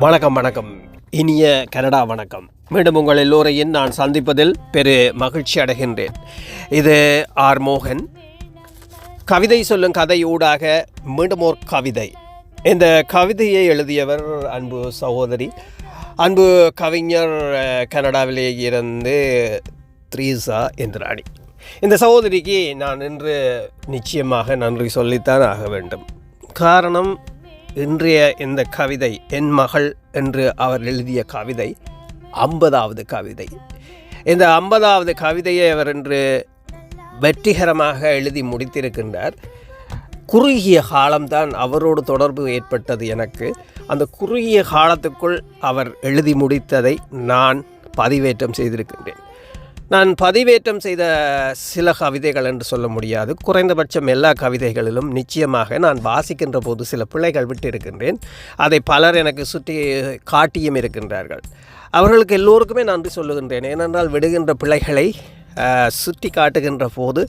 வணக்கம் வணக்கம். இனிய கனடா வணக்கம். மீண்டும் உங்கள் எல்லோரையும் நான் சந்திப்பதில் பெரு மகிழ்ச்சி அடைகின்றேன். இது ஆர் மோகன். கவிதை சொல்லும் கதையூடாக மீண்டும் ஒரு கவிதை. இந்த கவிதையை எழுதியவர் அன்பு சகோதரி அன்பு கவிஞர் கனடாவிலே இருந்து த்ரீசா இந்திராணி இந்த சகோதரிக்கு நான் இன்று நிச்சயமாக நன்றி சொல்லித்தான் ஆக வேண்டும். காரணம் இன்றைய இந்த கவிதை என் மகள் என்று அவர் எழுதிய கவிதை ஐம்பதாவது கவிதை. இந்த ஐம்பதாவது கவிதையை அவர் இன்று வெற்றிகரமாக எழுதி முடித்திருக்கின்றார். குறுகிய காலம்தான் அவரோடு தொடர்பு ஏற்பட்டது எனக்கு. அந்த குறுகிய காலத்துக்குள் அவர் எழுதி முடித்ததை நான் பதிவேற்றம் செய்திருக்கின்றேன். நான் பதிவேற்றம் செய்த சில கவிதைகள் என்று சொல்ல முடியாது. குறைந்தபட்சம் எல்லா கவிதைகளிலும் நிச்சயமாக நான் வாசிக்கின்ற போது சில பிள்ளைகள் விட்டு இருக்கின்றேன் அதை பலர் எனக்கு சுற்றி காட்டியும் இருக்கின்றார்கள். அவர்களுக்கு எல்லோருக்குமே நன்றி சொல்லுகின்றேன். ஏனென்றால் விடுகின்ற பிள்ளைகளை சுற்றி காட்டுகின்ற போது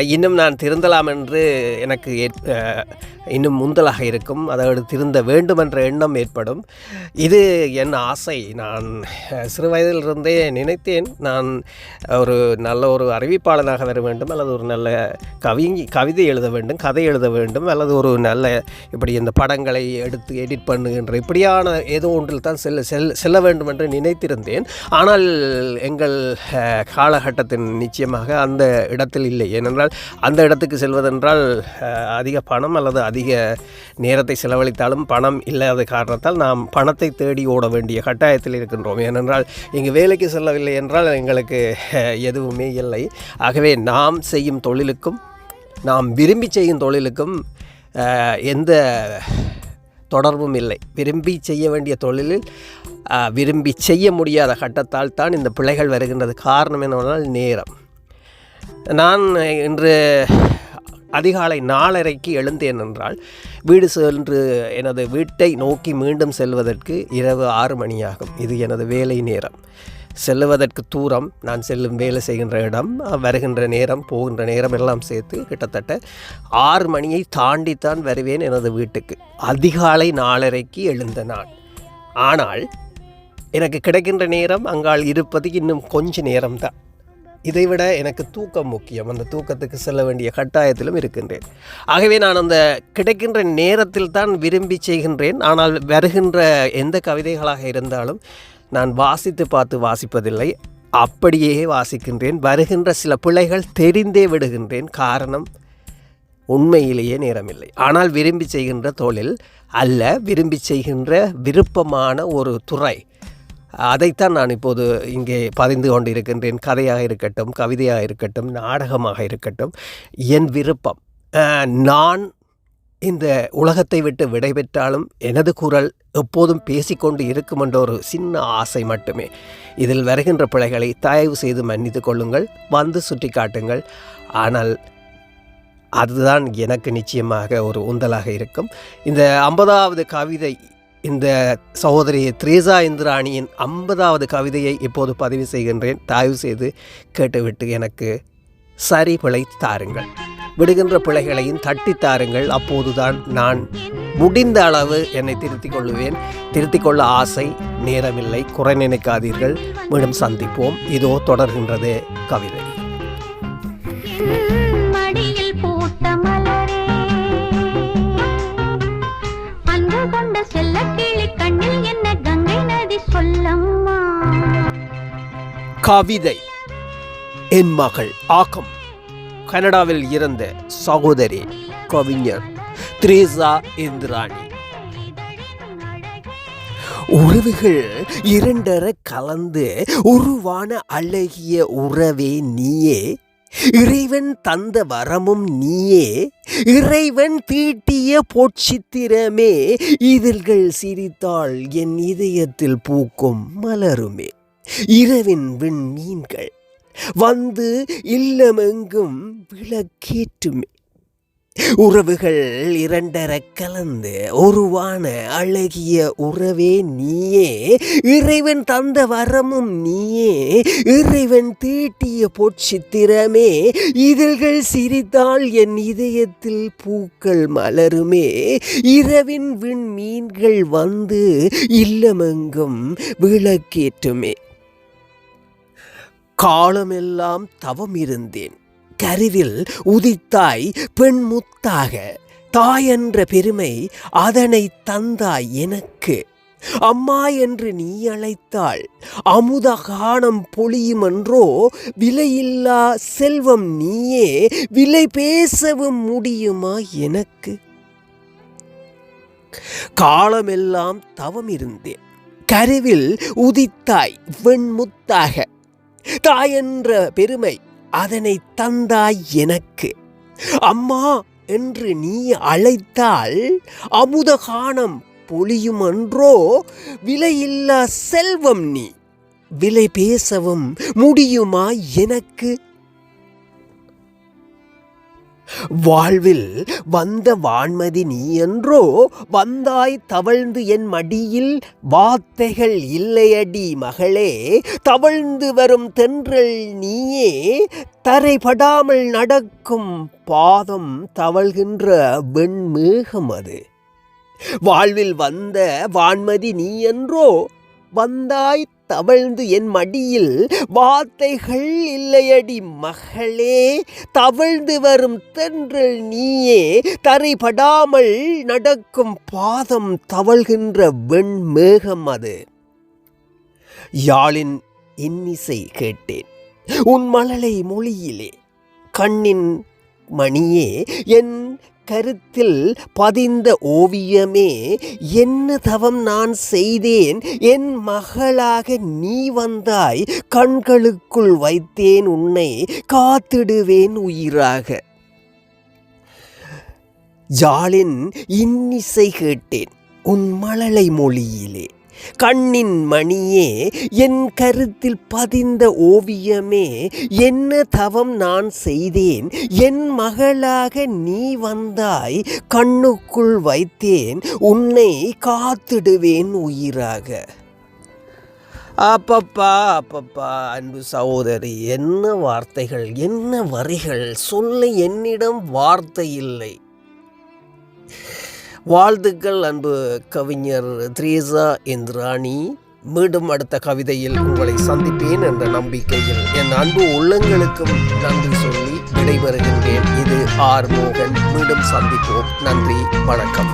இன்னும் நான் திருந்தலாம் என்று எனக்கு ஏற்- இன்னும் முந்தலாக இருக்கும். அதோடு திருந்த வேண்டும் என்ற எண்ணம் ஏற்படும். இது என் ஆசை. நான் சிறு வயதிலிருந்தே நினைத்தேன். நான் ஒரு நல்ல ஒரு அறிவிப்பாளனாக வர வேண்டும். அல்லது ஒரு நல்ல கவி கவிதை எழுத வேண்டும் கதை எழுத வேண்டும். அல்லது ஒரு நல்ல இப்படி இந்த படங்களை எடுத்து எடிட் பண்ணுகின்ற இப்படியான ஏதோ ஒன்றில் தான் செல்ல செல் செல்ல வேண்டும் என்று நினைத்திருந்தேன். ஆனால் எங்கள் காலகட்டத்தின் நிச்சயமாக அந்த இடத்தில் இல்லை. ஏனென்றால் அந்த இடத்துக்கு செல்வதென்றால் அதிக பணம் அல்லது அதிக நேரத்தை செலவழித்தாலும் பணம் இல்லாத காரணத்தால் நாம் பணத்தை தேடி ஓட வேண்டிய கட்டாயத்தில் இருக்கின்றோம். ஏனென்றால் இங்கு வேலைக்கு செல்லவில்லை என்றால் எங்களுக்கு எதுவுமே இல்லை. ஆகவே நாம் செய்யும் தொழிலுக்கும் நாம் விரும்பி செய்யும் தொழிலுக்கும் எந்த தொடர்பும் இல்லை. விரும்பி செய்ய வேண்டிய தொழிலில் விரும்பி செய்ய முடியாத கட்டத்தால் தான் இந்த பிழைகள் வருகின்றது. காரணம் என்னவென்றால் நேரம். நான் இன்று அதிகாலை நாலரைக்கு எழுந்தேன் என்றால் வீடு சென்று எனது வீட்டை நோக்கி மீண்டும் செல்வதற்கு இரவு ஆறு மணியாகும். இது எனது வேலை நேரம். செல்லுவதற்கு தூரம் நான் செல்லும் வேலை செய்கின்ற இடம் வருகின்ற நேரம் போகின்ற நேரம் எல்லாம் சேர்த்து கிட்டத்தட்ட ஆறு மணியை தாண்டித்தான் வருவேன் எனது வீட்டுக்கு. அதிகாலை நாலரைக்கு எழுந்த நான். ஆனால் எனக்கு கிடைக்கின்ற நேரம் அங்கால் இருப்பது இன்னும் கொஞ்ச நேரம்தான். இதைவிட எனக்கு தூக்கம் முக்கியம். அந்த தூக்கத்துக்கு செல்ல வேண்டிய கட்டாயத்திலும் இருக்கின்றேன். ஆகவே நான் அந்த கிடைக்கின்ற நேரத்தில் தான் விரும்பி செய்கின்றேன். ஆனால் வருகின்ற எந்த கவிதைகளாக இருந்தாலும் நான் வாசித்து பார்த்து வாசிப்பதில்லை. அப்படியே வாசிக்கின்றேன். வருகின்ற சில பிழைகள் தெரிந்தே விடுகின்றேன். காரணம் உண்மையிலேயே நேரமில்லை. ஆனால் விரும்பி செய்கின்ற தொழில் அல்ல விரும்பி செய்கின்ற விருப்பமான ஒரு துறை. அதைத்தான் நான் இப்போது இங்கே பதிந்து கொண்டிருக்கின்றேன். கதையாக இருக்கட்டும் கவிதையாக இருக்கட்டும் நாடகமாக இருக்கட்டும். என் விருப்பம். நான் இந்த உலகத்தை விட்டு விடைபெற்றாலும் எனது குரல் எப்போதும் பேசிக்கொண்டு இருக்கும் என்ற ஒரு சின்ன ஆசை மட்டுமே. இதில் வருகின்ற பிழைகளை தயவு செய்து மன்னித்து கொள்ளுங்கள் வந்து சுட்டி காட்டுங்கள் ஆனால் அதுதான் எனக்கு நிச்சயமாக ஒரு உந்தலாக இருக்கும். இந்த ஐம்பதாவது கவிதை இந்த சகோதரி த்ரேசா இந்திராணியின் ஐம்பதாவது கவிதையை இப்போது பதிவு செய்கின்றேன். தயவு செய்து கேட்டுவிட்டு எனக்கு சரி பிழை தாருங்கள். விடுகின்ற பிழைகளையும் தட்டி தாருங்கள். அப்போதுதான் நான் முடிந்த அளவு என்னை திருத்திக் கொள்ளுவேன். திருத்திக் கொள்ள ஆசை நேரமில்லை. குறை நினைக்காதீர்கள். மீண்டும் சந்திப்போம். இதோ தொடர்கின்றது கவிதை. கவிதை. என் மகள் ஆக்கம். கனடாவில் இருந்த சகோதரி கவிஞர் த்ரேசா இந்திராணி. உறவுகள் இரண்டர கலந்து உருவான அழகிய உறவே நீயே. இறைவன் தந்த வரமும் நீயே. இறைவன் தீட்டிய போட்சித்திரமே இதழ்கள் சிரித்தால் என் இதயத்தில் பூக்கும் மலருமே. இரவின் விண்மீன்கள் வந்து இல்லமெங்கும் விளக்கேற்றுமே. உறவுகள் இரண்டர கலந்து உருவான அழகிய உறவே நீயே. இறைவன் தந்த வரமும் நீயே. இறைவன் தீட்டிய பொற்சித்திரமே இதழ்கள் சிரித்தால் என் இதயத்தில் பூக்கள் மலருமே. இரவின் விண்மீன்கள் வந்து இல்லமெங்கும் விளக்கேற்றுமே. காலமெல்லாம் தவம் இருந்தேன் கருவில் உதித்தாய் பெண் முத்தாக தாயென்ற பெருமை அதனை தந்தாய் எனக்கு. அம்மா என்று நீ அழைத்தாள் அமுத காணம் பொழியுமென்றோ விலையில்லா செல்வம் நீயே விலை பேசவும் முடியுமா எனக்கு? காலமெல்லாம் தவம் இருந்தேன் கருவில் உதித்தாய் வெண்முத்தாக தாயென்ற பெருமை அதனை தந்தாய் எனக்கு. அம்மா என்று நீ அழைத்தால் அமுத காணம் விலையில்லா செல்வம் நீ. விலை பேசவும் முடியுமா எனக்கு? வாழ்வில் வந்த வான்மதி நீ என்றோ வந்தாய் தவழ்ந்து என் மடியில் வார்த்தைகள் இல்லையடி மகளே தவழ்ந்து வரும் தென்றல் நீயே தரைபடாமல் நடக்கும் பாதம் தவழ்கின்ற வெண்மேகம் அது. வாழ்வில் வந்த வான்மதி நீ என்றோ வந்தாய் தவழ்ந்து என் மடியில் வார்த்தைகள் இல்லையடி மகளே. தவழ்ந்து வரும் தென்றல் நீயே தரைபடாமல் நடக்கும் பாதம் தவழ்கின்ற வெண்மேகம் அது. யாழின் இன்னிசை கேட்டேன். உன் மழலை மொழியிலே கண்ணின் மணியே என் கருத்தில் பதிந்த ஓவியமே என்ன தவம் நான் செய்தேன்? என் மகளாக நீ வந்தாய் கண்களுக்குள் வைத்தேன் உன்னை காத்திடுவேன் உயிராக. ஜாலின் இன்னிசை கேட்டேன் உன் மழலை மொழியிலே. கண்ணின் மணியே என் கருத்தில் பதிந்த ஓவியமே என்ன தவம் நான் செய்தேன் என் மகளாக நீ வந்தாய் கண்ணுக்குள் வைத்தேன் உன்னை காத்திடுவேன் உயிராக. அப்பப்பா அப்பப்பா அன்பு சகோதரி என்ன வார்த்தைகள் என்ன வரிகள் சொல்ல என்னிடம் வார்த்தை இல்லை. வாழ்த்துக்கள் அன்பு கவிஞர் த்ரேசா இந்திராணி. மீண்டும் அடுத்த கவிதையில் உங்களை சந்திப்பேன் என்ற நம்பிக்கையில் என் அன்பு உள்ளங்களுக்கும் நன்றி சொல்லி விடைபெறுகின்றேன். இது ஆர் மோகன். மீண்டும் சந்திப்போம். நன்றி. வணக்கம்.